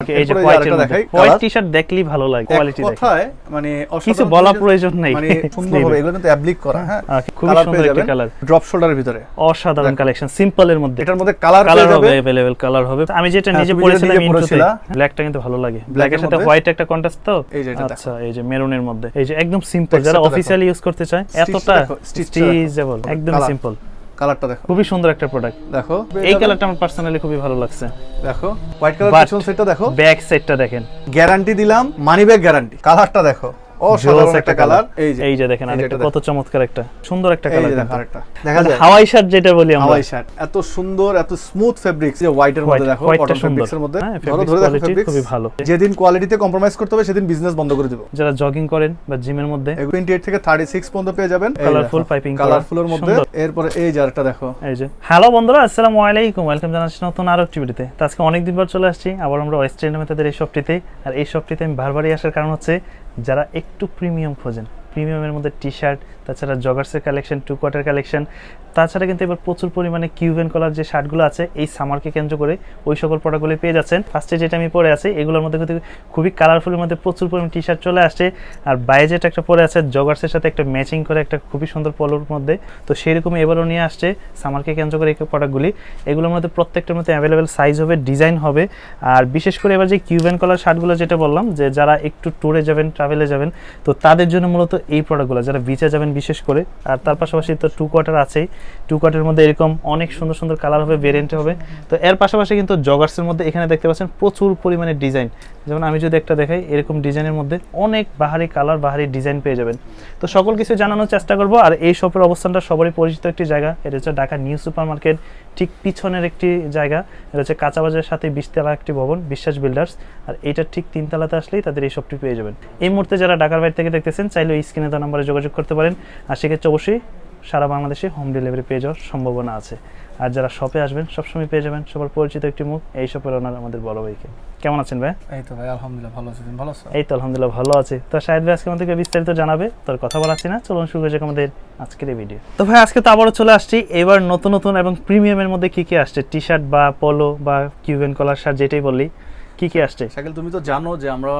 এই যে এরপরে হোয়াইট আরেকটা দেখাই, হোয়াইট colour। টি-শার্ট দেখলেই ভালো লাগে এক কোয়ালিটি দেখে কথায় মানে কিছু অসাধারণ বলা জিনিস- প্রয়োজন নেই মানে সুন্দর হবে এগুলো কিন্তু অ্যাপ্লিক করা হ্যাঁ আচ্ছা, খুবই Colour সুন্দর পেয়ে একটা যাবেন। কালার ড্রপ শোল্ডারের ভিতরে অসাধারণ দেখো। কালেকশন সিম্পল এর মধ্যে এটার মধ্যে কালার কালার পেয়ে হবে যাবে अवेलेबल কালার হবে আমি যেটা হ্যাঁ, নিজে তুমি যেটা পরেছিলাম নিজে ইন্ট্রোতে পরেছিলা। ব্ল্যাকটা কিন্তু ভালো লাগে Black ব্ল্যাকের এর সাথে মধ্যে। হোয়াইট একটা কন্ট্রাস্ট তো এই যে এটা দেখো। আচ্ছা এই যে মেরুনের মধ্যে এই যে একদম সিম্পল Texture যারা টা দেখো। অফিসিয়ালি ইউজ করতে চায় Stitch টা এতটা দেখো, stitch টা দেখো। স্টিচেবল একদম Colour। সিম্পল কালারটা দেখো। খুবই সুন্দর একটা প্রোডাক্ট দেখো। এই কালারটা আমার পার্সোনালি খুবই ভালো লাগছে। দেখো। হোয়াইট কালার পিছন সেটটা দেখো। ব্যাক সাইডটা দেখেন। গ্যারান্টি দিলাম মানি ব্যাগ গ্যারান্টি কালারটা দেখো। অসাধারণ একটা কালার এই যে দেখেন আরেকটা কত চমৎকার একটা সুন্দর একটা কালার আরেকটা। দেখা যায় হাওয়াই শার্ট যেটা বলি আমরা। হাওয়াই শার্ট এত সুন্দর এত স্মুথ ফেব্রিক্স যে হোয়াইটের মধ্যে দেখো কটন। ফেব্রিক্সের মধ্যে। হ্যাঁ, ধরো ধরে দেখো ফেব্রিক্স খুবই ভালো। যেদিন কোয়ালিটিতে কম্প্রোমাইজ করতে হবে সেদিন বিজনেস বন্ধ করে দিব। যারা জগিং করেন বা জিমের মধ্যে টোয়েন্টি এইট থেকে থার্টি সিক্স পর্যন্ত পেয়ে যাবেন। Colourful piping করা, কালারফুলের মধ্যে। এরপরে এই যে আরেকটা দেখো। এই যে হ্যালো বন্ধুরা আসসালামু আলাইকুম। ওয়েলকাম জানাচ্ছি নতুন আরও একটি ভিডিওতে তো। আজকে অনেক দিন পর চলে আসছি। আবার আমরা ওয়েস্ট তাদের এই শপটিতে আর এই শপটিতে আমি বারবারই আসার কারণ হচ্ছে যারা একটু প্রিমিয়াম খোঁজেন প্রিমিয়ামের মধ্যে টি শার্ট তাছাড়া জগার্সের কালেকশন টু কোয়ার্টার কালেকশন তাছাড়া কিন্তু এবার প্রচুর পরিমাণে কিউবেন কলার যে শার্টগুলো আছে, এই সামারকে কেন্দ্র করে ওই সকল প্রোডাক্টগুলি পেয়ে যাচ্ছেন। ফার্স্টে যেটা আমি পরে আছি, এগুলোর মধ্যে কিন্তু খুবই কালারফুলের মধ্যে প্রচুর পরিমাণে টি শার্ট চলে আসছে। আর বাইরে যেটা একটা পরে আছে জগার্সের সাথে একটা ম্যাচিং করে একটা খুবই সুন্দর পলোর মধ্যে। তো সেরকমই এবারও নিয়ে আসছে সামারকে কেন্দ্র করে এই প্রোডাক্টগুলি এগুলোর মধ্যে প্রত্যেকটার মধ্যে অ্যাভেলেবেল সাইজ হবে ডিজাইন হবে। আর বিশেষ করে এবার যে কিউবেন কলার শার্টগুলো যেটা বললাম, যে যারা একটু ট্যুরে যাবেন ট্রাভেলে যাবেন, তো তাদের জন্য মূলত এই প্রোডাক্টগুলো যারা বিচে যাবেন বিশেষ করে। আর তার পাশাপাশি তো টু কোয়ার্টার আছেই। টু কোয়ার্টারের মধ্যে এরকম অনেক সুন্দর সুন্দর কালার হবে ভেরিয়েন্ট হবে। তো এর পাশাপাশি কিন্তু জগার্সের মধ্যে এখানে দেখতে পাচ্ছেন প্রচুর পরিমাণে ডিজাইন যেমন আমি যদি একটা দেখাই, এরকম ডিজাইনের মধ্যে অনেক বাহারি কালার বাহারি ডিজাইন পেয়ে যাবেন। তো সকল কিছু জানানোর চেষ্টা করব। আর এই শপের অবস্থানটা সবারই পরিচিত একটি জায়গা। এটা হচ্ছে ঢাকা নিউ সুপার মার্কেট ঠিক পিছনের একটি জায়গা। এটা হচ্ছে কাঁচাবাজারের সাথে বিশতলা একটি ভবন, বিশ্বাস বিল্ডার্স আর এইটার ঠিক তিনতলাতে আসলেই তাদের এই শপটি পেয়ে যাবেন। এই মুহূর্তে যারা ঢাকার বাইরে থেকে দেখতেছেন, চাইলে স্ক্রিনে তার নাম্বারে যোগাযোগ করতে পারেন। আর সেক্ষেত্রে অবশ্যই সারা বাংলাদেশে হোম ডেলিভারি পেয়ে যাওয়ার সম্ভাবনা আছে। আর যারা শপে আসবেন সবসময় পেয়ে যাবেন সবার পরিচিত একটি মুখ এই শপের ওনার আমাদের বড় ভাইকে। কেমন আছেন ভাই? এই তো ভাই আলহামদুলিল্লাহ ভালো আছেন ভালো আছো? এই তো আলহামদুলিল্লাহ ভালো আছে। তো শাহেদ ভাই আজকে আমাদেরকে বিস্তারিত জানাবে তোর কথা বলাচ্ছি না। চলুন শুরু করেছি আমাদের আজকের এই ভিডিও তো ভাই আজকে তো আবারও চলে আসছি। এবার নতুন নতুন এবং প্রিমিয়ামের মধ্যে কি কি আসছে? টি শার্ট বা পোলো বা কিউবেন কলার শার্ট যেটাই বললি। কি কি আসছে? শাকিল তুমি তো জানো যে আমরা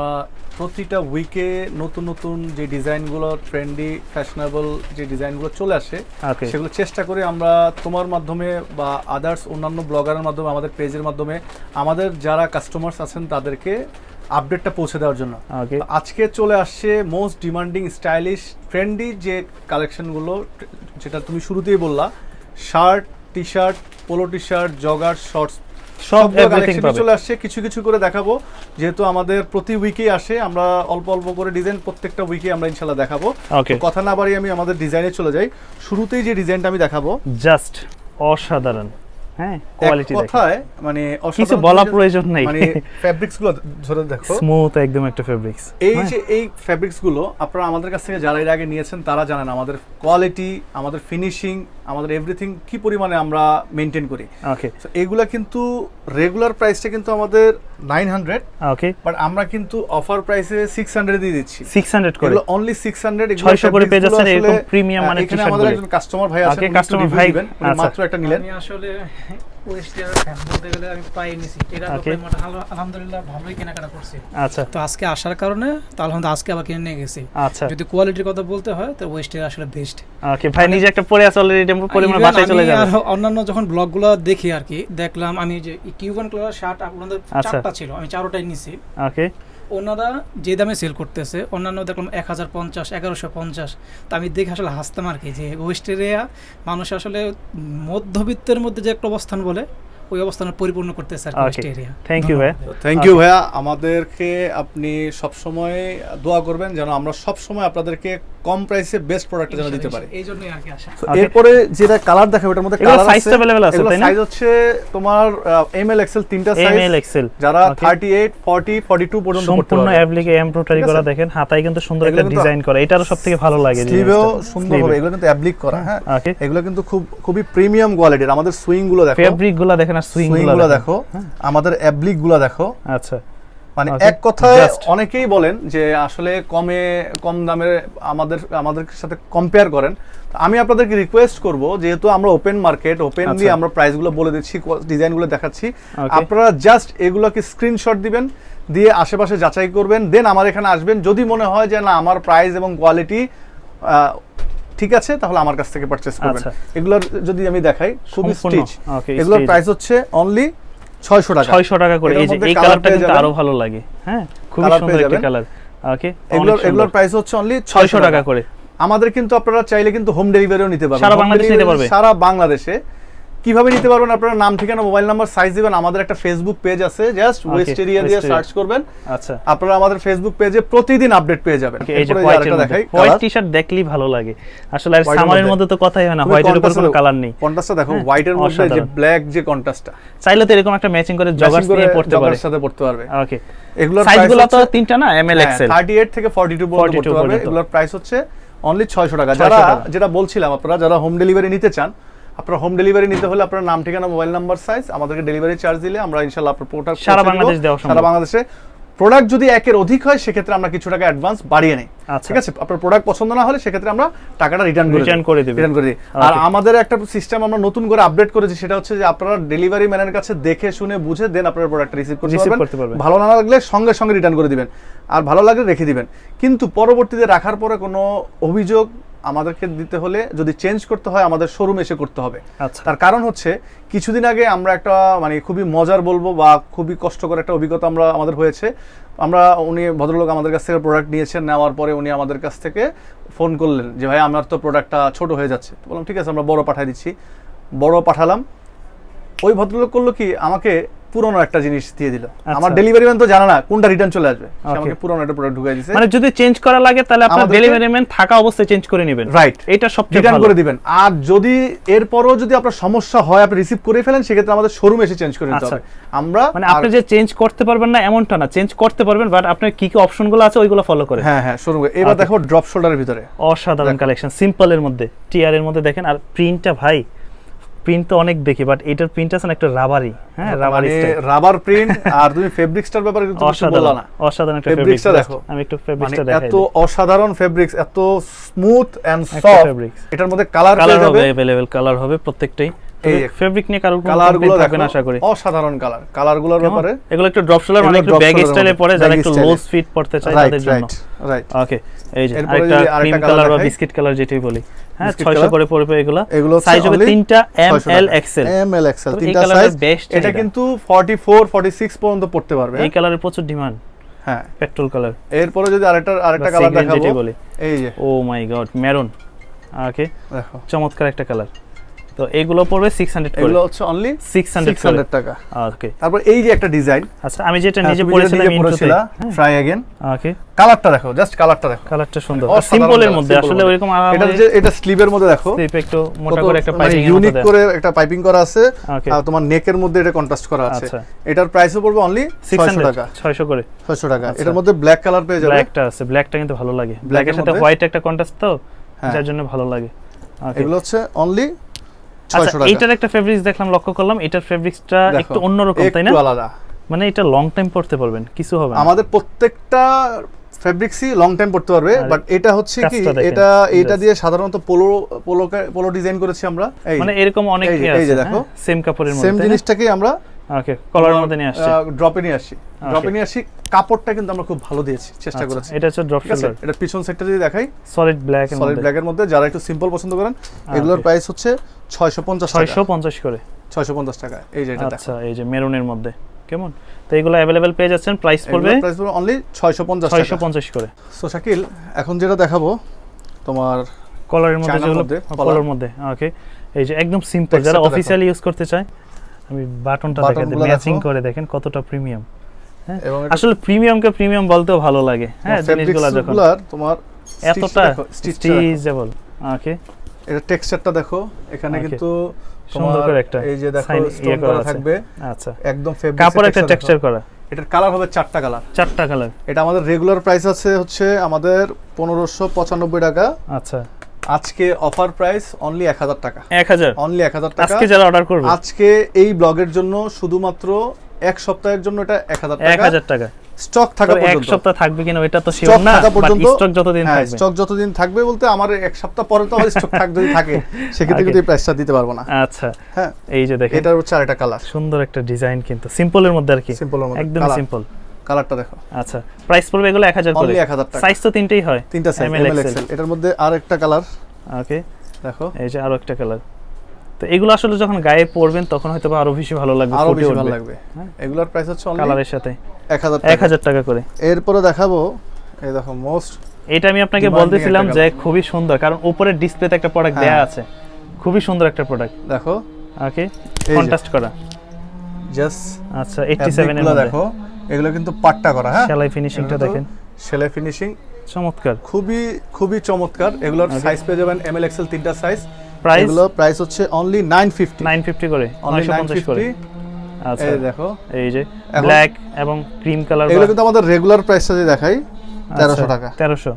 প্রতিটা উইকে নতুন নতুন যে ডিজাইনগুলো ট্রেন্ডি ফ্যাশনেবল যে ডিজাইনগুলো চলে আসে সেগুলো চেষ্টা করে আমরা তোমার মাধ্যমে বা আদার্স অন্যান্য ব্লগারের মাধ্যমে আমাদের পেজের মাধ্যমে আমাদের যারা কাস্টমার্স আছেন তাদেরকে আপডেটটা পৌঁছে দেওয়ার জন্য। আজকে চলে আসছে মোস্ট ডিমান্ডিং স্টাইলিশ ট্রেন্ডি যে কালেকশনগুলো যেটা তুমি শুরুতেই বললা shirt T shirt polo T shirt jogger shorts সব কালেকশনে এভরিথিং পাবে। চলে আসছে কিছু কিছু করে দেখাবো। যেহেতু আমাদের প্রতি উইকেই আসে আমরা অল্প অল্প করে ডিজাইন প্রত্যেকটা উইকে আমরা ইনশাল্লাহ দেখাবো। কথা না বাড়িয়ে আমি আমাদের ডিজাইনে চলে যাই। শুরুতেই যে ডিজাইনটা আমি দেখাবো। জাস্ট অসাধারণ। হ্যাঁ কোয়ালিটি কথায় মানে কিছু বলা প্রয়োজন নেই। মানে ফ্যাব্রিক্সগুলো ধরে দেখো। স্মুথ একদম একটা ফেব্রিক্স এই যে এই ফ্যাব্রিক্সগুলো আপনারা আমাদের কাছ থেকে যারা এর আগে নিয়েছেন তারা জানেন আমাদের কোয়ালিটি আমাদের ফিনিশিং আমাদের এভরিথিং কি পরিমাণে আমরা মেনটেন করি। ওকে এগুলা কিন্তু রেগুলার প্রাইসটা কিন্তু আমাদের নাইন হান্ড্রেড ওকে বাট আমরা কিন্তু অফার প্রাইসে সিক্স হান্ড্রেড দিয়ে দিচ্ছি 600 করে এগুলো অনলি সিক্স হান্ড্রেড 600 করে পেয়ে যাচ্ছেন এরকম premium মানের এখানে t-shirt আমাদের একজন কাস্টমার ভাই আছেন ভাই। উনি আচ্ছা। মাত্র একটা নিলেন আমি আসলে ফ্যান বলতে গেলে আমি প্রায় নিছি। এটা আলহামদুলিল্লাহ ভালোই কেনাকাটা করছি। আচ্ছা। তো আজকে আসার কারণে তো আলহামদুলিল্লাহ আজকে আবার কিনে নিয়ে গেছি। আচ্ছা। যদি কোয়ালিটির কথা বলতে হয় তো ওয়েস্টের আসলে বেস্ট ওকে ভাই নিজে একটা পরে আছে অলরেডি টেম্পো মানে বাসায় চলে যাবে। অন্যান্য যখন ব্লগগুলো দেখি আর কি দেখলাম আমি যে কিউবান কালার শার্ট আপনাদের আচ্ছা। চারটা ছিল আমি চারোটাই নিছি। ওকে ওনারা যে দামে সেল করতেছে অন্যান্য দেখলাম এক হাজার পঞ্চাশ এগারোশো পঞ্চাশ তা আমি দেখে আসলে হাসতাম আর কি? যে ওয়েস্ট এরিয়া মানুষ আসলে মধ্যবিত্তের মধ্যে যে একটা অবস্থান বলে ওই অবস্থানে পরিপূর্ণ করতেছে আর কি ওয়েস্ট এরিয়া থ্যাংক ইউ ভাইয়া থ্যাংক ইউ ভাইয়া। আমাদেরকে আপনি সবসময় দোয়া করবেন যেন আমরা সবসময় আপনাদেরকে কম প্রাইসে বেস্ট প্রোডাক্ট যেন দিতে পারি। এই জন্যই আর কি আসা। এরপরে যেটা কালার দেখাবে ওটার মধ্যে কালার তো available আছে, তাই না? সাইজ হচ্ছে তোমার এম এল এক্সেল তিনটা সাইজ এম এল এক্সেল যারা 38 40 42 পর্যন্ত করতে সম্পূর্ণ অ্যাপ্লিকে এমব্রয়ডারি করা? দেখেন হাতায় কিন্তু সুন্দর একটা ডিজাইন করা এটারও সবথেকে ভালো লাগে স্লিভেও সুন্দর হবে এগুলো কিন্তু অ্যাপ্লিক করা হ্যাঁ? এগুলো কিন্তু খুব খুবই প্রিমিয়াম কোয়ালিটির আমাদের সুইংগুলো দেখো। ফেব্রিকগুলো দেখেন আর সুইংগুলো গুলো দেখো। আমাদের অ্যাপ্লিকগুলো দেখো। আচ্ছা। মানে এক কথায় অনেকেই বলেন যে আসলে কমে কম দামে আমাদের আমাদের সাথে কম্পেয়ার করেন। আমি আপনাদেরকে রিকোয়েস্ট করব যেহেতু আমরা ওপেন মার্কেট ওপেনলি। আমরা প্রাইসগুলো বলে দিচ্ছি ডিজাইনগুলো দেখাচ্ছি। আপনারা জাস্ট এগুলোকে স্ক্রিনশট দিবেন দিয়ে আশেপাশে যাচাই করবেন দেন আমার এখানে আসবেন। যদি মনে হয় যে না আমার প্রাইস এবং কোয়ালিটি ঠিক আছে তাহলে আমার কাছ থেকে পারচেস করবেন। আচ্ছা। এগুলোর যদি আমি দেখাই খুবই স্টিচ এগুলোর প্রাইস হচ্ছে অনলি ছয়শো টাকা। ছয়শো টাকা করে। এই যে এই কালারটা কিন্তু আরও ভালো লাগে। হ্যাঁ খুবই সুন্দর একটা কালার ওকে এগুলোর এগুলোর প্রাইস হচ্ছে অনলি ছয়শো টাকা। করে। আমাদের কিন্তু আপনারা চাইলে কিন্তু হোম ডেলিভারিও নিতে পারবেন। সারা বাংলাদেশে নিতে পারবে? সারা বাংলাদেশে কীভাবে নিতে পারবেন আপনারা নাম ঠিকানা মোবাইল নাম্বার সাইজ দিবেন আমাদের একটা ফেসবুক পেজ আছে জাস্ট ওয়েস্ট এরিয়া দিয়ে সার্চ করবেন। আচ্ছা। আপনারা আমাদের ফেসবুক পেজে প্রতিদিন আপডেট পেয়ে যাবেন। এই যে এরপরে হোয়াইট দেখাই হোয়াইট টি শার্ট দেখলেই ভালো লাগে। আসলে আর সামারের মধ্যে। তো কথাই হয় না হোয়াইটের উপর কোনো কালার নেই। contrast টা দেখো হ্যাঁ, হোয়াইটের মধ্যে যে ব্ল্যাক যে কন্ট্রাস্টটা চাইলে তো এরকম একটা ম্যাচিং করে জগার্স নিয়ে পড়তে পারে। জগারের সাথে পড়তে পারবে। ওকে এগুলোর সাইজগুলো তো তিনটা না M L XL thirty eight থেকে ফর্টি টু পর্যন্ত 42 করতে পারবে। এগুলোর প্রাইস হচ্ছে অনলি ছয়শো টাকা। যারা যেটা বলছিলাম আপনারা যারা হোম ডেলিভারি নিতে চান আপনারা হোম ডেলিভারি নিতে হলে আপনার নাম ঠিকানা মোবাইল নাম্বার সাইজ আমাদেরকে ডেলিভারি চার্জ দিলে আমরা ইনশাল্লাহ আপনার প্রোডাক্ট সারা বাংলাদেশ সারা বাংলাদেশে প্রোডাক্ট যদি একের অধিক হয় সেক্ষেত্রে আমরা কিছু টাকা অ্যাডভান্স বাড়িয়ে নেই। আচ্ছা। ঠিক আছে? আপনার প্রোডাক্ট পছন্দ না হলে সেক্ষেত্রে আমরা টাকাটা রিটার্ন করে Return করে দিবেন। রিটার্ন করে দিই আর আমাদের একটা সিস্টেম আমরা নতুন করে আপডেট করেছি সেটা হচ্ছে যে আপনারা ডেলিভারি ম্যানের কাছে দেখে শুনে বুঝে দেন আপনার প্রোডাক্ট রিসিভ করতে করতে পারবেন। ভালো না লাগলে সঙ্গে সঙ্গে রিটার্ন করে দিবেন। আর ভালো লাগলে রেখে দিবেন। কিন্তু পরবর্তীতে রাখার পরে কোনো অভিযোগ আমাদেরকে দিতে হলে যদি চেঞ্জ করতে হয় আমাদের শোরুম এসে করতে হবে। আচ্ছা। তার কারণ হচ্ছে কিছুদিন আগে আমরা একটা মানে খুবই মজার বলব বা খুবই কষ্টকর একটা অভিজ্ঞতা আমরা আমাদের হয়েছে। আমরা উনি ভদ্রলোক আমাদের কাছ থেকে প্রোডাক্ট নিয়েছেন নেওয়ার পরে উনি আমাদের কাছ থেকে ফোন করলেন যে ভাই আমার তো প্রোডাক্টটা ছোট হয়ে যাচ্ছে। বললাম ঠিক আছে আমরা বড় পাঠিয়ে দিচ্ছি। বড় পাঠালাম। ওই ভদ্রলোক করল কি আমাকে পুরনো একটা জিনিস দিয়ে দিল। আমার ডেলিভারি ম্যান তো জানে না কোনটা রিটার্ন চলে আসবে। আমাকে পুরনো একটা প্রোডাক্ট ঢুকাই দিয়েছে মানে যদি চেঞ্জ করা লাগে তাহলে আপনার ডেলিভারি ম্যান থাকা অবস্থায় চেঞ্জ করে নেবেন। রাইট এটা সব রিটার্ন করে দিবেন। আর যদি এরপরও যদি আপনার সমস্যা হয় আপনি রিসিভ করে ফেলেন সেক্ষেত্রে আমাদের শোরুম এসে চেঞ্জ করে নিতে আচ্ছা। হবে। আমরা মানে আপনি যে চেঞ্জ করতে পারবেন না এমনটা না। চেঞ্জ করতে পারবেন বাট আপনার কি কি অপশনগুলো আছে ওইগুলো ফলো করে হ্যাঁ হ্যাঁ শোরুম এবার দেখো ড্রপ শোল্ডারের ভিতরে। অসাধারণ কালেকশন সিম্পল এর মধ্যে। টিআর এর মধ্যে দেখেন। আর প্রিন্টটা ভাই প্রিন্ট তো অনেক দেখি বাট এটার প্রিন্ট আছে না একটা রাবারি হ্যাঁ রাবারি মানে রাবার প্রিন্ট আর তুমি ফেব্রিক্সটার ব্যাপারে কিন্তু কিছু বললা অসাধারণ না অসাধারণ একটা ফেব্রিক্সটা ফেব্রিক্স দেখো আমি একটু মানে ফেব্রিক্সটা দেখাই এত অসাধারণ ফেব্রিক্স এত স্মুথ এন্ড একটা সফট fabrics। এটার মধ্যে কালার কালার পেয়ে হবে যাবে अवेलेबल কালার হবে প্রত্যেকটাই এই ফেব্রিক নিয়ে কারোর কালারগুলো আশা করি। অসাধারণ কালার কালারগুলোর ব্যাপারে এগুলো একটু ড্রপ শোল্ডার মানে একটু ব্যাগ স্টাইলে পরে যারা একটু লো ফিট পড়তে চায় তাদের জন্য। রাইট রাইট ওকে এই যে আরেকটা ক্রিম কালার বা বিস্কিট কালার যেটাই বলি। হ্যাঁ Biscuit 600 করে পড়বে এগুলো। এগুলো সাইজ হবে তিনটা এম 600 এল টাকা। এক্সেল এম এল এক্সেল তিনটা সাইজ এটা কিন্তু 44 46 পর্যন্ত পড়তে পারবে এই কালারের প্রচুর ডিমান্ড হ্যাঁ। পেট্রোল কালার এরপরে যদি আরেকটা আরেকটা কালার sea দেখাবো বলি। এই যে। ও মাই গড মেরুন ওকে দেখো। চমৎকার একটা কালার তো এগুলো পড়বে 600 করে এগুলো হচ্ছে অনলি 600 করে 600 টাকা ওকে তারপর এই যে একটা ডিজাইন আচ্ছা আমি যেটা নিজে তুমি যেটা পড়েছিলাম নিজে ইন্ট্রোতে পড়েছিলা ট্রাই अगेन ওকে কালারটা দেখো জাস্ট কালারটা দেখো কালারটা সুন্দর অসাধারণ সিম্পলের colour, মধ্যে simple আসলে মধ্যে। ওইরকম এটা যে এটা স্লিভের মধ্যে দেখো স্লিপ একটু মোটা কত করে একটা মানে পাইপিং ইউনিক করে একটা পাইপিং করা আছে Okay. আর তোমার নেকের মধ্যে এটা কন্ট্রাস্ট করা আছে আচ্ছা। এটার প্রাইসও পড়বে অনলি 600 600 টাকা 600 করে 600 টাকা আচ্ছা। এটার মধ্যে ব্ল্যাক কালার পেয়ে যাবে ব্ল্যাকটা আছে ব্ল্যাকটা কিন্তু ভালো লাগে Black ব্ল্যাকের এর সাথে মধ্যে? হোয়াইট একটা কন্ট্রাস্ট তো হ্যাঁ। যার জন্য ভালো লাগে Okay. এগুলো হচ্ছে অনলি আচ্ছা 600 একটা ফেব্রিক্স দেখলাম লক্ষ্য করলাম এটার ফেব্রিক্সটা একটু অন্যরকম তাই না? আলাদা। মানে এটা লং টাইম পড়তে পারবেন কিছু হবে আমাদের প্রত্যেকটা ফেব্রিক্সই লং টাইম পড়তে পারবে বাট এটা হচ্ছে কি এটা এটা দিয়ে সাধারণত পোলো পোলো পোলো ডিজাইন করেছি আমরা। মানে এরকম অনেক এই যে- এই যে আছে দেখো। সেম কাপড়ের সেম মধ্যে জিনিসটাকেই আমরা ওকে কলারের মধ্যে নিয়ে আসছে। ড্রপে নিয়ে ড্রপে নিয়ে আসি কাপড়টা কিন্তু আমরা খুব ভালো দিয়েছি চেষ্টা আচ্ছা, করেছি। এটা হচ্ছে ড্রপ শোল্ডার এটা পিছন সেটটা যদি দেখাই সলিড ব্ল্যাক সলিড মধ্যে। ব্ল্যাকের মধ্যে যারা একটু সিম্পল পছন্দ করেন এগুলোর প্রাইস হচ্ছে 650 টাকা। 650 করে। 650 টাকা। এই যে এটা আচ্ছা এই যে মেরুনের মধ্যে। কেমন? তো এগুলো অ্যাভেলেবেল পেয়ে যাচ্ছেন প্রাইস পড়বে প্রাইস পড়বে অনলি 650 টাকা। 650 করে। সো শাকিল এখন যেটা দেখাবো তোমার কলারের মধ্যে যেগুলো কলার মধ্যে ওকে এই যে একদম সিম্পল যারা অফিসিয়ালি ইউজ করতে চায় আমি বাটনটা দেখে। ম্যাচিং করে দেখেন কতটা প্রিমিয়াম হ্যাঁ? আসলে প্রিমিয়ামকে প্রিমিয়াম বলতেও ভালো লাগে। হ্যাঁ জিনিসগুলো যখন তোমার এতটা স্টিচেবল ওকে এটা টেক্সচারটা দেখো এখানে কিন্তু সুন্দর করে একটা এই যে দেখো ইয়ে স্টোন করা করা থাকবে। আচ্ছা। একদম ফেব্রিক কাপড় একটা টেক্সচার করা। এটার কালার হবে চারটা কালার চারটা কালার এটা আমাদের রেগুলার প্রাইস আছে হচ্ছে আমাদের পনেরোশো পঁচানব্বই টাকা। আচ্ছা। আজকে অফার প্রাইস অনলি এক হাজার টাকা। এক হাজার। অনলি এক হাজার টাকা। আজকে যারা অর্ডার করবে। আজকে এই ব্লগের জন্য শুধুমাত্র এক সপ্তাহের জন্য এটা এক হাজার এক টাকা। হাজার টাকা। স্টক থাকা তবে এক সপ্তাহ থাকবে কিনা এটা তো শিওর না থাকা পর্যন্ত স্টক যতদিন হ্যাঁ থাকবে। স্টক যতদিন থাকবে বলতে আমার এক সপ্তাহ পরে তো আমার স্টক থাক যদি থাকে সেক্ষেত্রে। কিন্তু প্রাইসটা দিতে পারব না। আচ্ছা হ্যাঁ এই যে দেখেন। এটা হচ্ছে আরেকটা কালার সুন্দর একটা ডিজাইন কিন্তু সিম্পলের মধ্যে আর কি। সিম্পলের মধ্যে। একদম সিম্পল কালারটা দেখো। আচ্ছা প্রাইস পড়বে এগুলো 1000 করে। অনলি 1000 টাকা। সাইজ তো তিনটেই হয়। তিনটা সাইজ এমএল এক্সেল এটার মধ্যে আরেকটা কালার ওকে দেখো। এই যে আরও একটা কালার তো এগুলো আসলে যখন গায়ে পরবেন তখন হয়তো আরও বেশি ভালো লাগবে আরও বেশি ভালো লাগবে। হ্যাঁ। এগুলোর প্রাইস হচ্ছে কালারের সাথে। 1000 এক হাজার টাকা করে। এরপরে দেখাবো এই দেখো মোস্ট এটা আমি আপনাকে বলতেছিলাম যে খুবই সুন্দর কারণ উপরের ডিসপ্লেতে একটা প্রোডাক্ট হ্যাঁ। দেয়া আছে। খুবই সুন্দর একটা প্রোডাক্ট দেখো। ওকে। কন্ট্রাস্ট করা। জাস্ট আচ্ছা 87 এর মধ্যে। দেখো এগুলো কিন্তু পাট্টা করা হ্যাঁ? সেলাই ফিনিশিংটা দেখেন। সেলাই ফিনিশিং চমৎকার। খুবই খুবই চমৎকার। এগুলোর সাইজ পেয়ে যাবেন এমএল এক্সেল তিনটা সাইজ প্রাইস এগুলো প্রাইস হচ্ছে অনলি 950 950 করে অনলি 950 করে। আচ্ছা এই দেখো। এই যে ব্ল্যাক এবং ক্রিম কালার এগুলো কিন্তু আমাদের রেগুলার প্রাইসটা যে দেখাই আচ্ছা, 1300 টাকা। 1300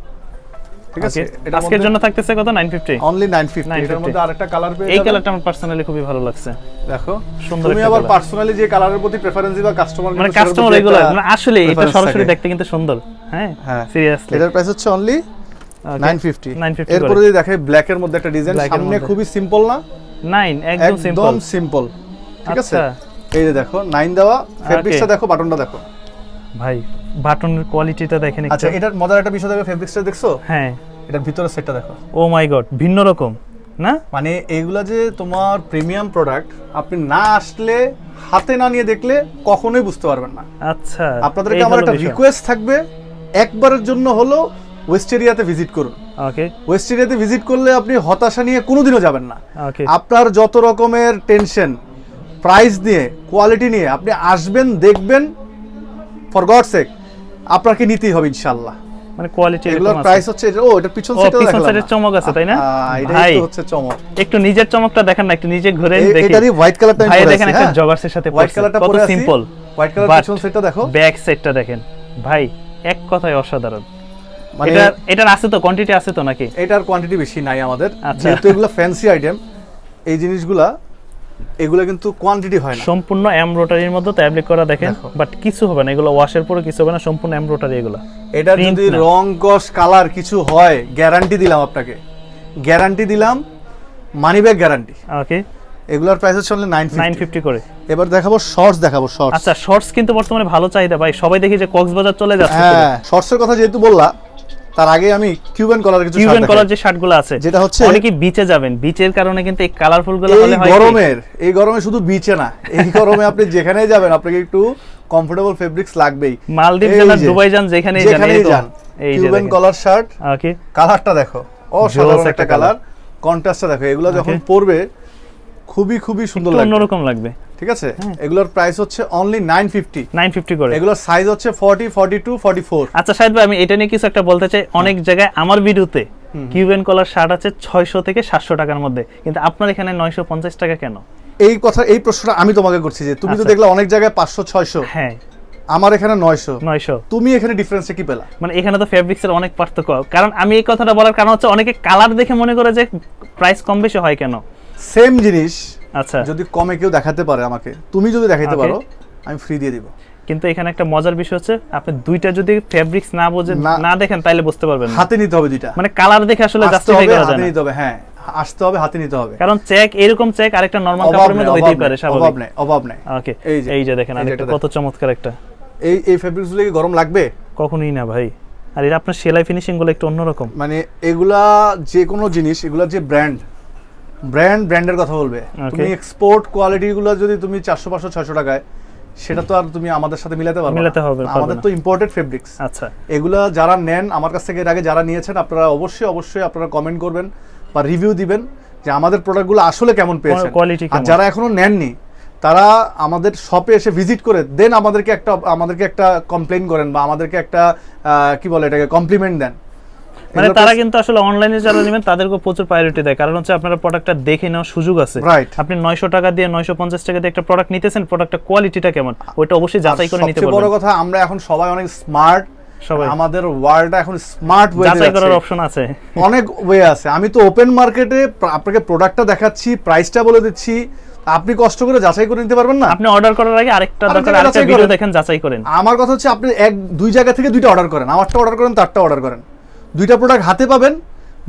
ঠিক আছে আজকের জন্য থাকতেছে কত? 950 অনলি 950 এটার 950 মধ্যে আরেকটা কালার পেয়ে এই কালারটা আমার পার্সোনালি খুবই ভালো লাগছে। দেখো সুন্দর তুমি আবার পার্সোনালি যে কালারের প্রতি প্রেফারেন্স দিবা কাস্টমার মানে কাস্টমার এগুলো মানে আসলে এটা সরাসরি দেখতে কিন্তু সুন্দর। হ্যাঁ হ্যাঁ সিরিয়াসলি এটার প্রাইস হচ্ছে অনলি 950 950 এরপরে যদি দেখে ব্ল্যাক এর মধ্যে একটা ডিজাইন সামনে খুবই সিম্পল না? 9 একদম সিম্পল একদম সিম্পল ঠিক আছে? আচ্ছা। এই যে দেখো 9 দেওয়া ফেব্রিক্সটা দেখো বাটনটা দেখো। ভাই বাটনের কোয়ালিটিটা দেখেন আচ্ছা এটার মজার একটা বিষয় দেখো ফেব্রিক্সটা দেখছ? হ্যাঁ। এটার ভিতরের সেটটা দেখো। ও মাই গড ভিন্ন রকম না? মানে এইগুলা যে তোমার প্রিমিয়াম প্রোডাক্ট আপনি না আসলে হাতে না নিয়ে দেখলে কখনোই বুঝতে পারবেন না। আচ্ছা আপনাদেরকে আমার একটা রিকোয়েস্ট থাকবে একবারের জন্য হলো ওয়েস্ট এরিয়াতে ভিজিট করুন। ওকে ওয়েস্ট এরিয়াতে ভিজিট করলে আপনি হতাশা নিয়ে কোনোদিনও যাবেন না। ওকে আপনার যত রকমের টেনশন প্রাইস নিয়ে কোয়ালিটি নিয়ে আপনি আসবেন দেখবেন ফর গড সেক আপনাকে নিতেই হবে ইনশাল্লাহ মানে কোয়ালিটি এগুলোর প্রাইস হচ্ছে ও এটা পিছন সাইডে পিছন সাইডের চমক আছে, তাই না? এটাই। তো হচ্ছে চমক। একটু নিজের চমকটা দেখেন না একটু নিজে ঘুরে এ- দেখি। এটারই হোয়াইট কালারটা আমি দেখেন একটা হ্যাঁ? জগার্সের সাথে হোয়াইট কালারটা কত সিম্পল হোয়াইট কালার পিছন সাইডটা দেখো। ব্যাক সাইডটা দেখেন। ভাই এক কথায় অসাধারণ। মানে এটা এটার আছে তো কোয়ান্টিটি আছে তো নাকি? এটার কোয়ান্টিটি বেশি নাই আমাদের। আচ্ছা। যেহেতু এগুলো ফ্যান্সি আইটেম এই জিনিসগুলা এগুলো কিন্তু কোয়ান্টিটি হয় না। সম্পূর্ণ এমব্রয়ডারির মধ্যে ট্যাবলেট করা দেখেন বাট কিছু হবে না এগুলো ওয়াশের পরে কিছু হবে না সম্পূর্ণ এমব্রয়ডারি এগুলো। print যদি রং কস কালার কিছু হয় গ্যারান্টি দিলাম আপনাকে। গ্যারান্টি দিলাম মানি ব্যাগ গ্যারান্টি ওকে এগুলোর প্রাইস হচ্ছে অনলি নাইন নাইন ফিফটি করে। এবার দেখাবো শর্টস দেখাবো শর্টস আচ্ছা শর্টস কিন্তু বর্তমানে ভালো চাহিদা ভাই। সবাই দেখি যে কক্সবাজার চলে যাচ্ছে হ্যাঁ শর্টসের কথা যেহেতু বললা তার আগে আমি কিউবেন কলার কিছু কিউবেন কলার। যে শার্টগুলো আছে যেটা হচ্ছে অনেকে বিচে যাবেন। বিচের কারণে কিন্তু এই কালারফুলগুলো হলে হয় গরমের এই গরমে শুধু বিচে না এই গরমে আপনি যেখানেই যাবেন আপনাকে একটু কমফোর্টেবল ফেব্রিক্স লাগবেই। মালদ্বীপ যান দুবাই যান যেখানেই যান এই যে কিউবেন কলার শার্ট ওকে কালারটা দেখো অসাধারণ একটা কালার কন্ট্রাস্টটা দেখো এগুলো যখন পরবে খুবই খুবই সুন্দর লাগবে। অন্যরকম লাগবে। ঠিক আছে? এগুলোর প্রাইস হচ্ছে only nine fifty nine fifty করে। এগুলোর সাইজ হচ্ছে forty forty two forty four আচ্ছা সাহেব ভাই আমি এটা নিয়ে কিছু একটা বলতে চাই। অনেক জায়গায় আমার ভিডিওতে কিউবেন কলার শার্ট আছে ছয়শো থেকে সাতশো টাকার মধ্যে। কিন্তু আপনার এখানে নয়শো পঞ্চাশ টাকা কেন? এই কথা এই প্রশ্নটা আমি তোমাকে করছি যে তুমি তো দেখলে অনেক জায়গায় পাঁচশো ছয়শো। হ্যাঁ। আমার এখানে নয়শো। নয়শো। তুমি এখানে ডিফারেন্সটা কি পেলা? মানে এখানে তো ফেব্রিক্সের অনেক পার্থক্য। কারণ আমি এই কথাটা বলার কারণ হচ্ছে অনেকে কালার দেখে মনে করে যে প্রাইস কম বেশি হয় কেন? সেম জিনিস আচ্ছা। যদি কমে কেউ দেখাতে পারে আমাকে তুমি যদি দেখাতে পারো আমি ফ্রি দিয়ে দিব। কিন্তু এখানে একটা মজার বিষয় হচ্ছে আপনি দুইটা যদি ফেব্রিক্স না বোঝেন না- দেখেন তাইলে বুঝতে পারবেন। হাতে নিতে হবে দুইটা। মানে কালার দেখে আসলে জাস্টিফাই করা হাতে যায় না। নিতে হবে হ্যাঁ আসতে হবে হাতে নিতে হবে। কারণ চেক এরকম চেক আরেকটা নরমাল কাপড়ের মধ্যে হইতেই পারে নেই অভাব স্বাভাবিক নেই অভাব নেই। ওকে এই যে- এই যে দেখেন আরেকটা এটা কত চমৎকার একটা। এই এই ফেব্রিক্সগুলো কি গরম লাগবে? কখনোই না ভাই। আর এটা আপনার সেলাই ফিনিশিংগুলো একটু অন্যরকম। মানে এগুলা যে কোনো জিনিস এগুলা যে ব্র্যান্ড ব্র্যান্ড ব্র্যান্ডের কথা বলবে। তুমি এক্সপোর্ট কোয়ালিটিগুলো যদি তুমি চারশো পাঁচশো ছয়শো টাকায় সেটা তো আর তুমি আমাদের সাথে মিলাতে পারবে না। মিলাতে হবে, আমাদের তো ইম্পোর্টেড ফেব্রিক্স আচ্ছা। এগুলা যারা নেন আমার কাছ থেকে এর আগে যারা নিয়েছেন আপনারা অবশ্যই অবশ্যই আপনারা কমেন্ট করবেন বা রিভিউ দিবেন যে আমাদের প্রোডাক্টগুলো আসলে কেমন পেয়েছেন। quality আর যারা এখনও নেননি তারা আমাদের শপে এসে ভিজিট করে দেন আমাদেরকে একটা আমাদেরকে একটা কমপ্লেন করেন বা আমাদেরকে একটা কি বলে এটাকে কমপ্লিমেন্ট দেন। মানে তারা কিন্তু আসলে অনলাইনে যারা নেবেন তাদেরকে প্রচুর প্রায়োরিটি দেয়। কারণ হচ্ছে আপনারা প্রোডাক্টটা দেখে নেওয়ার সুযোগ আছে। আপনি নয়শো টাকা দিয়ে নয়শো পঞ্চাশ টাকা দিয়ে একটা প্রোডাক্ট নিতেছেন প্রোডাক্টের কোয়ালিটিটা কেমন? ওইটা অবশ্যই যাচাই করে নিতে সবচেয়ে বড় কথা আমরা এখন সবাই অনেক স্মার্ট সবাই। আমাদের ওয়ার্ল্ডটা এখন স্মার্ট ওয়ে যাচাই করার অপশন আছে। অনেক ওয়ে আছে। আমি তো ওপেন মার্কেটে আপনাকে প্রোডাক্টটা দেখাচ্ছি প্রাইসটা বলে দিচ্ছি। আপনি কষ্ট করে যাচাই করে নিতে পারবেন না? আপনি অর্ডার করার আগে আরেকটা আরেকটা দরকার আরেকটা ভিডিও দেখেন যাচাই করেন। আমার কথা হচ্ছে আপনি এক দুই জায়গা থেকে দুইটা অর্ডার করেন। আমারটা অর্ডার করেন তারটা অর্ডার করেন। দুইটা প্রোডাক্ট হাতে পাবেন।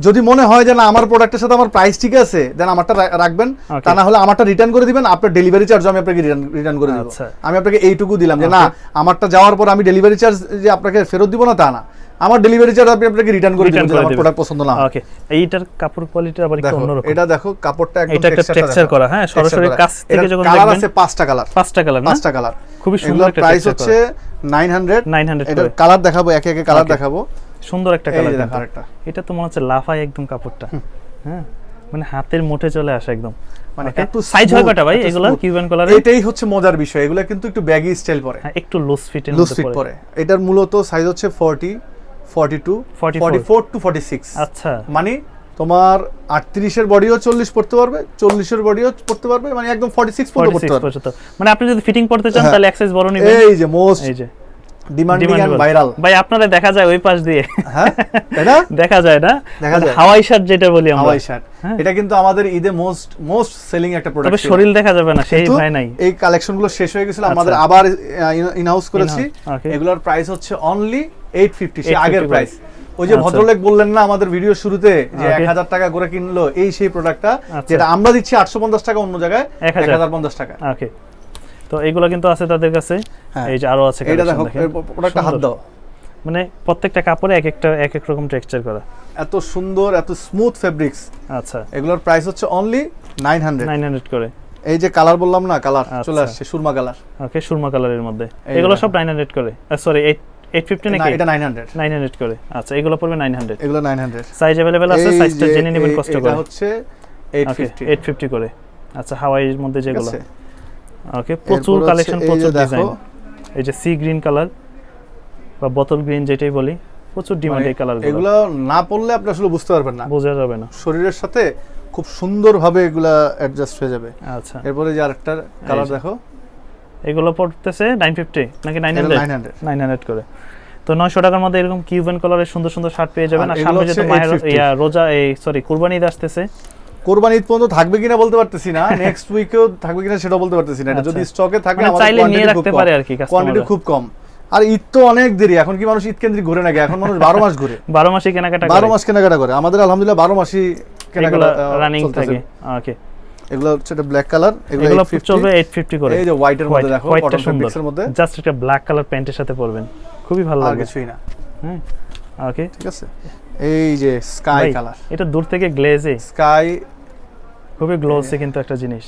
যদি মনে হয় যে না আমার প্রোডাক্টের সাথে আমার প্রাইস ঠিক আছে দেন আমারটা রাখবেন। তা না হলে আমারটা রিটার্ন করে দিবেন আপনার ডেলিভারি চার্জ আমি আপনাকে রিটার্ন করে দিব। আচ্ছা। আমি আপনাকে এইটুকু দিলাম যে না আমারটা যাওয়ার পর আমি ডেলিভারি চার্জ যে আপনাকে ফেরত দিব না তা না। আমার ডেলিভারি চার্জ আপনি আপনাকে রিটার্ন করে দিবেন আমার প্রোডাক্ট পছন্দ না ওকে এইটার কাপড় কোয়ালিটি আবার একটু অন্যরকম। এটা দেখো কাপড়টা একদম এটা একটা texture টা texture দেখো। করা, হ্যাঁ, সরাসরি কাছ থেকে যখন কালার আছে পাঁচটা কালার পাঁচটা কালার পাঁচটা কালার খুবই সুন্দর একটা প্রাইস হচ্ছে নাইন হান্ড্রেড 900 এটার কালার দেখাবো একে একে কালার দেখাবো। সুন্দর একটা কালার। এটা তো মনে হচ্ছে লাফায় একদম কাপড়টা। হ্যাঁ? মানে হাতের মুঠে চলে আসে একদম। মানে Okay? এত সাইজ হয় ভাই? এগুলা smooth। এটাই হচ্ছে মজার বিষয়। এগুলো কিন্তু একটু ব্যাগি স্টাইল পরে। হ্যাঁ একটু লুজ ফিটের লুজ ফিট পরে। এটার মূলত সাইজ হচ্ছে forty forty two 44 forty four to forty six আচ্ছা। মানে তোমার আটত্রিশের বডিও চল্লিশ পড়তে পারবে চল্লিশের বডিও পড়তে পারবে মানে একদম ফর্টি সিক্স পর্যন্ত পড়তে পারবে। মানে আপনি যদি ফিটিং করতে চান হ্যাঁ। তাহলে এক সাইজ বড় নেবেন। এই যে মোস্ট এই যে। ডিমান্ডিং এন্ড ভাইরাল ভাই আপনারা দেখা যায় ওই পাশ দিয়ে। হ্যাঁ? তাই না? দেখা যায় না? দেখা মানে যায়। হাওয়াই শার্ট যেটা বলি আমরা। Hawaii shirt. হ্যাঁ। এটা কিন্তু আমাদের ঈদে মোস্ট মোস্ট সেলিং একটা তবে শরীর দেখা যাবে না সেই ভাই নাই। এই কালেকশনগুলো শেষ হয়ে গেছিল আচ্ছা। আমাদের আবার ইন হাউস করেছি। এগুলোর প্রাইস হচ্ছে অনলি এইট ফিফটি সে আগের প্রাইস ওই যে আচ্ছা। ভদ্রলোক বললেন না আমাদের ভিডিও শুরুতে যে এক হাজার টাকা করে কিনলো এই সেই প্রোডাক্টটা আচ্ছা। যেটা আমরা দিচ্ছি আটশো পঞ্চাশ টাকা অন্য জায়গায় এক 1000 হাজার পঞ্চাশ টাকা। ওকে তো এইগুলো কিন্তু আছে তাদের কাছে। হ্যাঁ। এই যে আরও আছে collection দেখো। প্রোডাক্টটা হাত দাও। মানে প্রত্যেকটা কাপড়ে এক একটা এক এক রকম টেক্সচার করা। এত সুন্দর এত স্মুথ ফেব্রিক্স আচ্ছা। এগুলোর প্রাইস হচ্ছে only nine hundred nine hundred করে। এই যে কালার বললাম না কালার চলে আচ্ছা। আসছে সুরমা কালার ওকে সুরমা কালারের মধ্যে। এগুলো সব নাইন হান্ড্রেড করে। সরি এইট এইট ফিফটি না নাকি? এটা নাইন হান্ড্রেড নাইন হান্ড্রেড করে। আচ্ছা এগুলো পড়বে নাইন হান্ড্রেড এগুলো নাইন হান্ড্রেড সাইজ অ্যাভেলেবেল আছে সাইজটা জেনে নেবেন কষ্ট করে। এটা হচ্ছে eight okay fifty eight fifty করে। আচ্ছা হাওয়াইয়ের মধ্যে যেগুলো। ওকে প্রচুর কালেকশন প্রচুর ডিজাইন এই যে সি গ্রিন কালার বা বোতল গ্রিন যেটাই বলি প্রচুর ডিমান্ড এই কালার মানে এগুলো না পড়লে আপনি আসলে বুঝতে পারবেন না। বোঝা যাবে না। শরীরের সাথে খুব সুন্দরভাবে এগুলা অ্যাডজাস্ট হয়ে যাবে। আচ্ছা। এরপরে যে আরেকটা কালার দেখো। এগুলো পড়তেছে নাইন ফিফটি নাকি নাইন এটা হান্ড্রেড 900 নাইন হান্ড্রেড করে। তো নয়শো টাকার মধ্যে এরকম কিউবেন কালারের সুন্দর সুন্দর শার্ট পেয়ে যাবেন। আর সামনে যেহেতু ইয়া রোজা এই সরি কুরবানি আসতেছে। কোরবানি ঈদ পর্যন্ত থাকবে কিনা বলতে পারতেছি না নেক্সট উইকেও থাকবে কিনা সেটাও বলতে পারতেছি না। এটা আচ্ছা। যদি স্টকে থাকে মানে চাইলে নিয়ে রাখতে পারে আর কি কোয়ান্টিটি খুব কম। আর ঈদ তো অনেক দেরি এখন কি মানুষ ঈদ কেন্দ্রিক ঘুরে নাকি? এখন মানুষ বারো মাস ঘুরে। বারো মাসে কেনাকাটা বারো মাস কেনাকাটা করে। আমাদের আলহামদুলিল্লাহ বারো মাসই কেনাকাটা রানিং থাকে। ওকে এগুলো হচ্ছে ব্ল্যাক কালার এগুলো এগুলো 850 চলবে এইট ফিফটি করে। এই যে হোয়াইটের মধ্যে দেখো হোয়াইটটা সুন্দর। মধ্যে। জাস্ট একটা ব্ল্যাক কালার প্যান্টের সাথে পরবেন। খুবই ভালো আর লাগবে। কিছুই না। হ্যাঁ ওকে ঠিক আছে। এই যে স্কাই কালার এটা দূর থেকে গ্লেজে স্কাই খুবই গ্লোসি কিন্তু একটা জিনিস।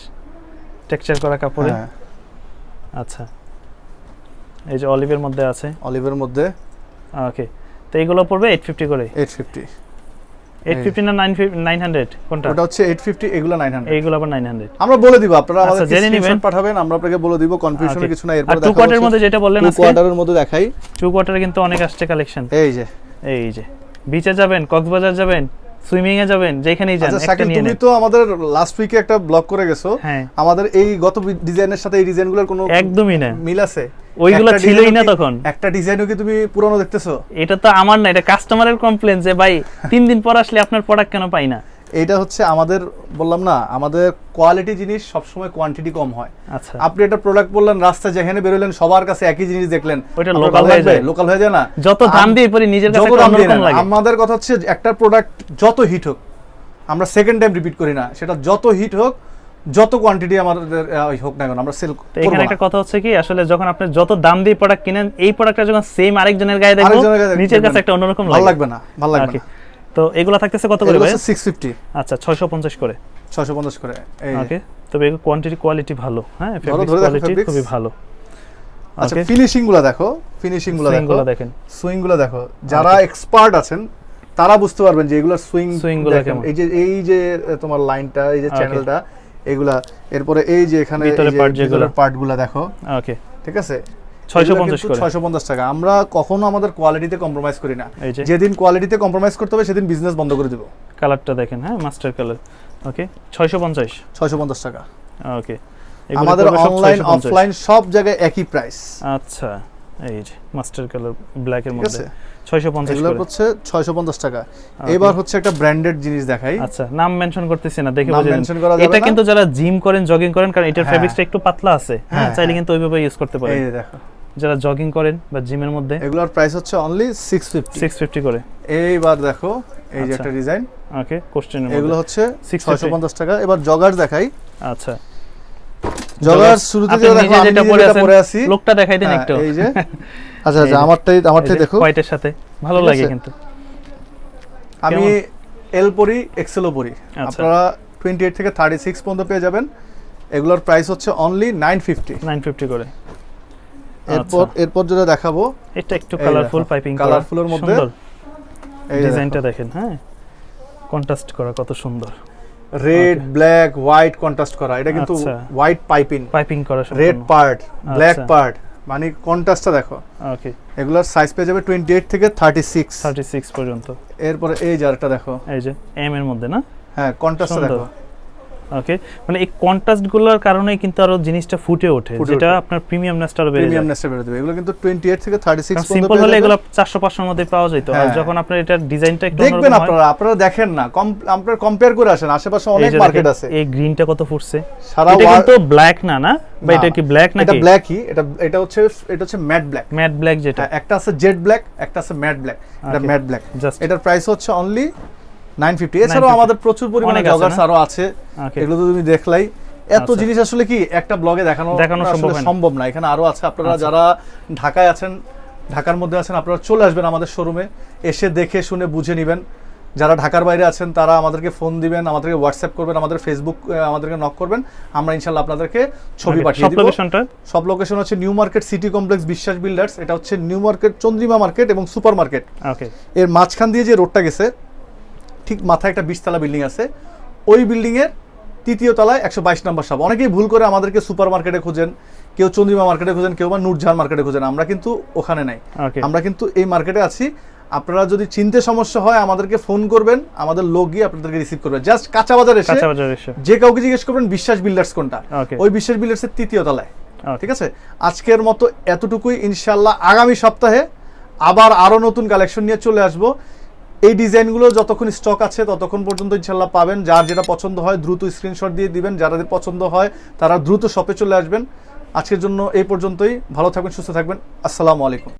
টেক্সচার করা কাপড়ে। হ্যাঁ। আচ্ছা। এই যে অলিভের মধ্যে আছে। অলিভের মধ্যে। ওকে তো এইগুলো পড়বে এইট ফিফটি করে। এইট ফিফটি এইট ফিফটি না নাইন নাইন হান্ড্রেড কোনটা? ওটা হচ্ছে এইট ফিফটি এগুলো নাইন হান্ড্রেড এইগুলো আবার নাইন হান্ড্রেড আমরা বলে দিব আপনারা আচ্ছা, আমাদের জেনে নিবেন। পাঠাবেন আমরা আপনাকে বলে দিব কনফিউশনের কিছু না টু মধ্যে যেটা বললেন টু কোয়ার্টারের মধ্যে দেখাই। টু কোয়ার্টারে কিন্তু অনেক আসছে কালেকশন এই যে। এই যে। বিচে যাবেন কক্সবাজার যাবেন সুইমিং এ যাবেন যেখানেই যান আচ্ছা একটা নিয়ে তুমি তো আমাদের লাস্ট উইকে একটা ব্লগ করে গেছো। হ্যাঁ। আমাদের এই গত ডিজাইনের সাথে এই ডিজাইনগুলোর কোনো একদমই না। মিল আছে? ওইগুলো ছিলই না তখন। একটা ডিজাইনও কি তুমি পুরনো দেখতেছো? এটা তো আমার না এটা কাস্টমারের কমপ্লেন যে ভাই তিন দিন পর আসলে আপনার প্রোডাক্ট কেন পাই না? এইটা হচ্ছে আমাদের বললাম না আমাদের কোয়ালিটি জিনিস সবসময় কোয়ান্টিটি কম হয়। আচ্ছা। আপনি একটা প্রোডাক্ট বললেন রাস্তায় যেখানে বেরোলেন সবার কাছে একই জিনিস দেখলেন। ওইটা local হয়ে যায়। লোকাল হয়ে যায় না? যত দাম দিয়ে পরি নিজের কাছে অন্যরকম লাগে। আমাদের কথা হচ্ছে একটা প্রোডাক্ট যত হিট হোক আমরা সেকেন্ড টাইম রিপিট করি না সেটা যত হিট হোক যত কোয়ান্টিটি আমাদের হোক না কেন আমরা সেল এখানে একটা কথা হচ্ছে কি আসলে যখন আপনি যত দাম দিয়ে প্রোডাক্ট কিনেন এই প্রোডাক্টটা যখন সেম আরেকজনের গায়ে দেখব আরেকজনের গায়ে নিচের কাছে একটা অন্যরকম ভালো লাগবে না ভালো লাগবে না। তো এগুলো থাকতেছে কত করে ভাই? হচ্ছে সিক্স ফিফটি আচ্ছা ছয়শো পঞ্চাশ করে। ছয়শো পঞ্চাশ করে। ওকে তবে এগুলো কোয়ান্টিটি কোয়ালিটি ভালো হ্যাঁ? দেখো কোয়ালিটি খুবই ভালো। আচ্ছা ফিনিশিংগুলো দেখো ফিনিশিংগুলো দেখো। গুলো দেখেন। সুইংগুলো দেখো যারা এক্সপার্ট আছেন তারা বুঝতে পারবেন যে এগুলোর সুইং সুইংগুলো কেমন? এই যে এই যে তোমার লাইনটা এই যে. চ্যানেলটা এগুলা এরপরে এই যে এখানে ভিতরে part যেগুলো। পার্টগুলো দেখো। ওকে ঠিক আছে? ছয়শো পঞ্চাশ করে। ছয়শো পঞ্চাশ টাকা। আমরা কখনো আমাদের কোয়ালিটিতে কম্প্রোমাইজ করি না। যেদিন কোয়ালিটিতে কম্প্রোমাইজ করতে হবে সেদিন বিজনেস বন্ধ করে দেবো। কালারটা দেখেন হ্যাঁ মাস্টার কালার ওকে ছয়শো পঞ্চাশ। ছয়শো পঞ্চাশ টাকা। ওকে আমাদের অনলাইন অফলাইন সব জায়গায় একই প্রাইস আচ্ছা এই যে মাস্টার কালার ব্ল্যাকের ঠিক মধ্যে। আছে? ছয়শো পঞ্চাশ এগুলো হচ্ছে ছয়শো পঞ্চাশ টাকা। এবার হচ্ছে একটা ব্র্যান্ডেড জিনিস দেখাই। আচ্ছা নাম মেনশন করতেছি না দেখে নাম বুঝে নিন। করা যাবে এটা কিন্তু যারা জিম করেন জগিং করেন কারণ এটার হ্যাঁ। ফেব্রিক্সটা একটু পাতলা আছে হ্যাঁ হ্যাঁ, চাইলে হ্যাঁ। কিন্তু ওইভাবে ইউজ করতে পারেন। এই দেখো। যারা জগিং করেন বা জিমের মধ্যে এগুলোর প্রাইস হচ্ছে only six fifty six fifty করে। এইবার দেখো এই যে আচ্ছা। একটা ডিজাইন ওকে কোশ্চেনের এগুলো হচ্ছে 650 ছয়শো পঞ্চাশ টাকা। এবার জগার দেখাই। আচ্ছা। জগার শুরুতে আপনি যেটা দেখো আমি যেটা পরে আছেন, পরে আছি। লোকটা দেখাই দিন হ্যাঁ, একটু। এই যে। আচ্ছা আচ্ছা আমারটাই আমারটাই দেখো। হোয়াইটের সাথে। ভালো লাগে কিন্তু। আমি এল পরি এক্সেলও পরি। আচ্ছা। আপনারা টোয়েন্টি এইট থেকে থার্টি সিক্স পর্যন্ত পেয়ে যাবেন। এগুলোর প্রাইস হচ্ছে only nine fifty nine fifty করে। এরপর আচ্ছা। এরপর যেটা দেখাবো এটা একটু কালারফুল পাইপিং এর মধ্যে এই ডিজাইনটা দেখেন হ্যাঁ? কন্ট্রাস্ট করা কত সুন্দর। রেড ব্ল্যাক হোয়াইট কন্ট্রাস্ট করা। এটা কিন্তু। হোয়াইট পাইপিং পাইপিং করা রেড পার্ট ব্ল্যাক। পার্ট মানে কন্ট্রাস্টটা দেখো। ওকে এগুলোর সাইজ পেয়ে যাবে টোয়েন্টি এইট থেকে থার্টি সিক্স থার্টি সিক্স পর্যন্ত। এরপরে এই আরেকটা দেখো। এই যে এম এর মধ্যে না? হ্যাঁ কন্ট্রাস্টটা দেখো। ওকে মানে এই কন্ট্রাস্টগুলোর কারণে কিন্তু আরও জিনিসটা ফুটে ওঠে যেটা। আপনার প্রিমিয়ামনেসটা আরও বেড়ে যায়। প্রিমিয়ামনেসটা বেড়ে দেবে। এগুলো কিন্তু টোয়েন্টি এইট থেকে থার্টি সিক্স সিম্পল হলে এগুলো চারশো পাঁচশোর মধ্যে পাওয়া যেত আর হ্যাঁ। যখন আপনার এটার ডিজাইনটা একটু দেখবেন আপনারা আপনারা দেখেন না। কম আপনারা কম্পেয়ার করে আসেন। আশেপাশে অনেক মার্কেট আছে। এই গ্রিনটা কত ফুটছে? এটা কিন্তু ব্ল্যাক না না? বা এটা কি ব্ল্যাক এটা নাকি? ব্ল্যাকই এটা এটা হচ্ছে এটা হচ্ছে ম্যাট ব্ল্যাক ম্যাট ব্ল্যাক যেটা। একটা আছে জেড ব্ল্যাক একটা আছে ম্যাট ব্ল্যাক এটা ম্যাট ব্ল্যাক এটার প্রাইস হচ্ছে অনলি নাইন ফিফটি। এছাড়াও আমাদের প্রচুর পরিমাণে জগার্স আরও আছে। এগুলো তো তুমি দেখলাই এত আচ্ছা। জিনিস আসলে কি একটা ব্লগে দেখানো দেখানো সম্ভব না। এখানে আরও আছে। আপনারা আচ্ছা। যারা ঢাকায় আছেন ঢাকার মধ্যে আছেন আপনারা চলে আসবেন আমাদের শোরুমে এসে দেখে শুনে বুঝে নেবেন। যারা ঢাকার বাইরে আছেন তারা আমাদেরকে ফোন দিবেন আমাদেরকে হোয়াটসঅ্যাপ করবেন আমাদের ফেসবুক আমাদেরকে নক করবেন। আমরা ইনশাল্লাহ আপনাদেরকে ছবি পাঠিয়ে সব দিব। সব লোকেশন হচ্ছে New Market City Complex Biswas Builders এটা হচ্ছে নিউ মার্কেট চন্দ্রিমা মার্কেট এবং সুপার মার্কেট এর মাঝখান দিয়ে যে রোডটা গেছে ঠিক মাথায় একটা বিশতলা বিল্ডিং আছে। ওই বিল্ডিংয়ের তৃতীয় তলায় একশো বাইশ নম্বর সব অনেকেই ভুল করে আমাদেরকে সুপার মার্কেটে খুঁজেন কেউ চন্দ্রিমা মার্কেটে খুঁজেন কেউ বা নূরজাহান মার্কেটে খুঁজেন। আমরা কিন্তু ওখানে নাই। আমরা কিন্তু এই মার্কেটে আছি। আপনারা যদি চিনতে সমস্যা হয় আমাদেরকে ফোন করবেন আমাদের লোক গিয়ে আপনাদেরকে রিসিভ করবে। জাস্ট কাঁচা বাজার এসে কাঁচা বাজার এসে। যে কাউকে জিজ্ঞেস করবেন বিশ্বাস বিল্ডার্স কোনটা? ওই বিশ্বাস বিল্ডার্সের তৃতীয় তলায়। ঠিক আছে? আজকের মতো এতটুকুই। ইনশাল্লাহ আগামী সপ্তাহে আবার আরও নতুন কালেকশন নিয়ে চলে আসব। এই ডিজাইনগুলো যতক্ষণ স্টক আছে, ততক্ষণ পর্যন্ত ইনশাল্লাহ পাবেন। যার যেটা পছন্দ হয়, দ্রুত স্ক্রিনশট দিয়ে দিবেন। যাদের পছন্দ হয়, তারা দ্রুত শপে চলে আসবেন। আজকের জন্য এই পর্যন্তই। ভালো থাকবেন, সুস্থ থাকবেন। আসসালামু আলাইকুম।